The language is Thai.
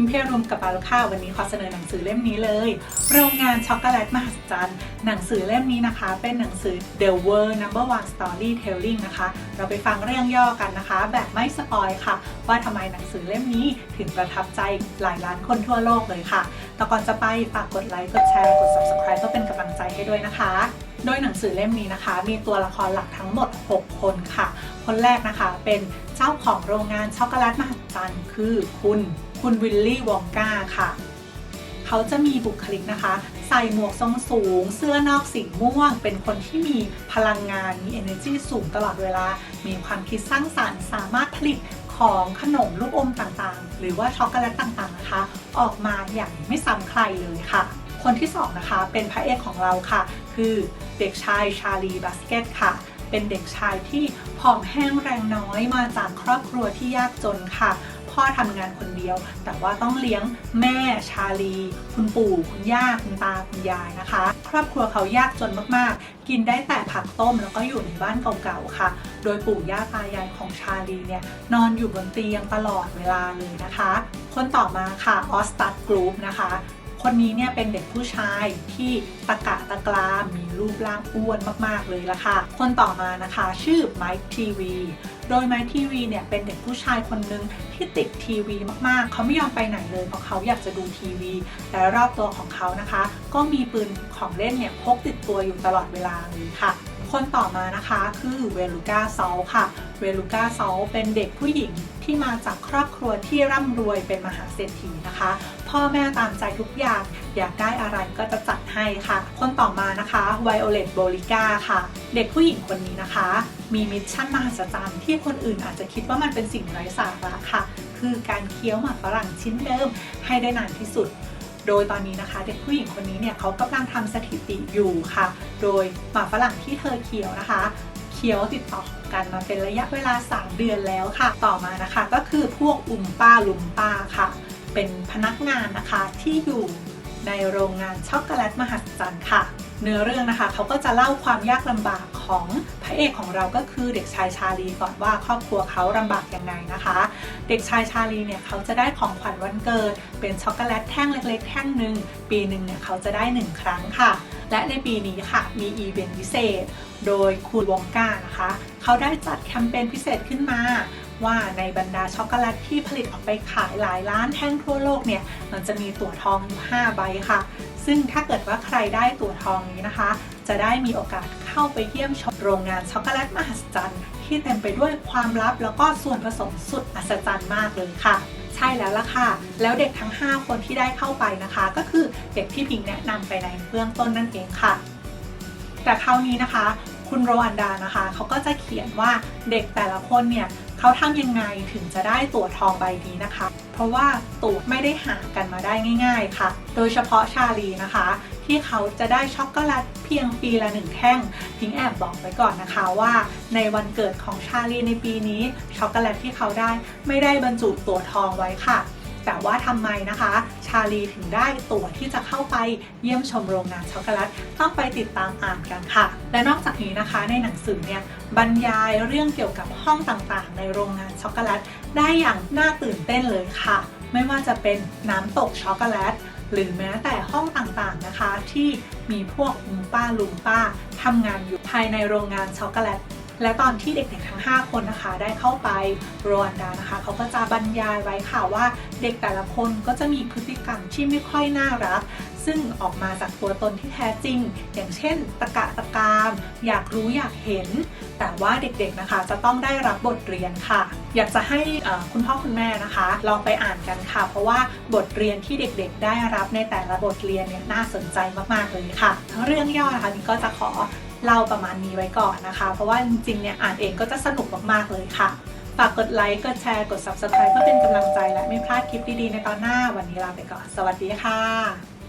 พิมเพรุมกับปาลุค่าวันนี้ขอเสนอหนังสือเล่มนี้เลย โรงงานช็อกโกแลตมหัศจรรย์ หนังสือเล่มนี้นะคะ เป็นหนังสือ The World Number One Storytelling นะคะ เราไปฟังเรื่องย่อกันนะคะ แบบไม่สปอยค่ะ ว่าทำไมหนังสือเล่มนี้ถึงประทับใจหลายล้านคนทั่วโลกเลยค่ะ แต่ก่อนจะไปฝากกดไลค์ กดแชร์ กด subscribe เพื่อเป็นกำลังใจให้ด้วยนะคะโดยหนังสือเล่มนี้นะคะ มีตัวละครหลักทั้งหมด 6 คนค่ะ คนแรกนะคะเป็นเจ้าของโรงงานช็อกโกแลตมหัศจรรย์คือคุณ คุณวิลลี่วองกาค่ะ เขาจะมีบุคลิกนะคะ ใส่หมวกทรงสูง เสื้อนอกสีม่วง เป็นคนที่มีพลังงานมี energy สูงตลอดเวลา มีความคิดสร้างสรรค์ สามารถผลิตของขนมลูกอมต่างๆ หรือว่าช็อกโกแลตต่างๆนะคะ ออกมาอย่างไม่ซ้ำใครเลยค่ะ คนที่สองนะคะเป็นพระเอกของเราค่ะ คือเด็กชายชาลีบาสเกตค่ะเป็นเด็กชายที่ผอมแห้งแรงน้อยมาจากครอบครัวที่ยากจนค่ะ พ่อทำงานคนเดียว แต่ว่าต้องเลี้ยงแม่ชาลี คุณปู่คุณย่าคุณตาคุณยายนะคะ ครอบครัวเขายากจนมากๆ กินได้แต่ผักต้มแล้วก็อยู่ในบ้านเก่าๆค่ะ โดยปู่ย่าตายายของชาลีเนี่ยนอนอยู่บนเตียงตลอดเวลาเลยนะคะ คนต่อมาค่ะออสตัดกรุ๊ปนะคะ คนนี้เนี่ยเป็นเด็กผู้ชายที่ตะกะตะกรามมีรูปร่างอ้วนมาก ๆ เลยละค่ะ คนต่อมานะคะชื่อไมค์ทีวีโดยไมค์ทีวีเนี่ยเป็นเด็กผู้ชายคนหนึ่งที่ติดทีวีมากๆ เขาไม่ยอมไปไหนเลยเพราะเขาอยากจะดูทีวี และรอบตัวของเขานะคะ ก็มีปืนของเล่นเนี่ยพกติดตัวอยู่ตลอดเวลาเลยค่ะ คนต่อมานะคะคือเวลูกาซอลค่ะ เวลูกาซอลเป็นเด็กผู้หญิงที่มาจากครอบครัวที่ร่ำรวยเป็นมหาเศรษฐีนะคะ พ่อแม่ตามใจทุกอย่างอยากได้อะไรก็จะจัดให้ค่ะ คนต่อมานะคะไวโอเลตโบลิก้าค่ะ เด็กผู้หญิงคนนี้นะคะ มีมิชชั่นมหัศจรรย์ที่คนอื่นอาจจะคิดว่ามันเป็นสิ่งไร้สาระค่ะ คือการเคี้ยวหมากฝรั่งชิ้นเดิมให้ได้นานที่สุด โดยตอนนี้นะคะเด็กผู้หญิงคนนี้เนี่ยเขากำลังทำสถิติอยู่ค่ะ โดยหมาฝรั่งที่เธอเคี้ยวนะคะเคี้ยวติดต่อกันมาเป็นระยะเวลา 3 เดือนแล้วค่ะ ต่อมานะคะก็คือพวกอุมป้าลุมป้าค่ะ เป็นพนักงานนะคะที่อยู่ในโรงงานช็อกโกแลตมหัศจรรย์ค่ะ เนื้อเรื่องนะคะเขาก็จะเล่าความยากลำบากของ ระเอกของเราก็คือเด็กชายชาลีก่อนว่าครอบครัวเขาลำบากยังไงนะคะ เด็กชายชาลีเนี่ยเขาจะได้ของขวัญวันเกิด เป็นช็อกโกแลตแท่งเล็กๆ แท่งหนึ่งปีหนึ่งเนี่ยเขาจะได้ 1 ครั้งค่ะ และในปีนี้ค่ะมีอีเวนต์พิเศษ โดยคุณวองก้านะคะ เขาได้จัดแคมเปญพิเศษขึ้นมาว่าในบรรดาช็อกโกแลตที่ผลิตออกไปขายหลายล้านแท่งทั่วโลกเนี่ย มันจะมีตั๋วทองอยู่5ใบค่ะ ซึ่งถ้าเกิดว่าใครได้ตั๋วทองนี้นะคะ จะได้มีโอกาสเข้าไปเยี่ยมชมโรงงานช็อกโกแลตมหัศจรรย์ ที่เต็มไปด้วยความลับแล้วก็ส่วนผสมสุดอัศจรรย์มากเลยค่ะใช่แล้วล่ะค่ะ แล้วเด็กทั้ง 5 คนที่ได้เข้าไปนะคะ ก็คือเด็กที่พิงแนะนำไปในเบื้องต้นนั่นเองค่ะ แต่คราวนี้นะคะ คุณโรอันดานะคะ เขาก็จะเขียนว่าเด็กแต่ละคนเนี่ยเขาทำยังไงถึงจะได้ตั๋วทองใบนี้นะคะ ราะว่าตั๋วไม่ได้หากันมาได้ง่าย ๆ ค่ะ โดยเฉพาะชาลีนะคะ ที่เขาจะได้ช็อกโกแลตเพียงปีละหนึ่งแท่งพิงแอบบอกไว้ก่อนนะคะว่า ในวันเกิดของชาลีในปีนี้ช็อกโกแลตที่เขาได้ไม่ได้บรรจุตัวทองไว้ค่ะ แต่ว่าทำไมนะคะ ชาลีถึงได้ตั๋วที่จะเข้าไปเยี่ยมชมโรงงานช็อกโกแลตต้องไปติดตามอ่านกันค่ะ และนอกจากนี้นะคะในหนังสือเนี่ยบรรยายเรื่องเกี่ยวกับห้องต่างๆ ในโรงงานช็อกโกแลตได้อย่างน่าตื่นเต้นเลยค่ะ ไม่ว่าจะเป็นน้ำตกช็อกโกแลตหรือแม้แต่ห้องต่างๆนะคะ ที่มีพวกลุงป้าลุงป้าทำงานอยู่ภายในโรงงานช็อกโกแลต และตอนที่เด็กๆทั้ง 5 คนนะคะ ได้เข้าไปโรวนดานะคะเขาก็จะบรรยายไว้ค่ะว่าเด็กแต่ละคนก็จะมีพฤติกรรมที่ไม่ค่อยน่ารัก ซึ่งออกมาจากตัวตนที่แท้จริง อย่างเช่น ตะกะตะกาม อยากรู้อยากเห็น แต่ว่าเด็กๆนะคะจะต้องได้รับบทเรียนค่ะ อยากจะให้คุณพ่อคุณแม่นะคะ ลองไปอ่านกันค่ะ เพราะว่าบทเรียนที่เด็กๆ ได้รับในแต่ละบทเรียนเนี่ยน่าสนใจมากๆเลยค่ะ เรื่องย่อนะคะนี่ก็จะขอ เล่าประมาณนี้ไว้ก่อนนะคะ เพราะว่าจริงๆเนี่ยอ่านเองก็จะสนุกมากๆเลยค่ะ ฝากกดไลค์ กดแชร์ กด subscribe เพื่อเป็นกำลังใจและไม่พลาดคลิปดีๆในตอนหน้า วันนี้ลาไปก่อน สวัสดีค่ะ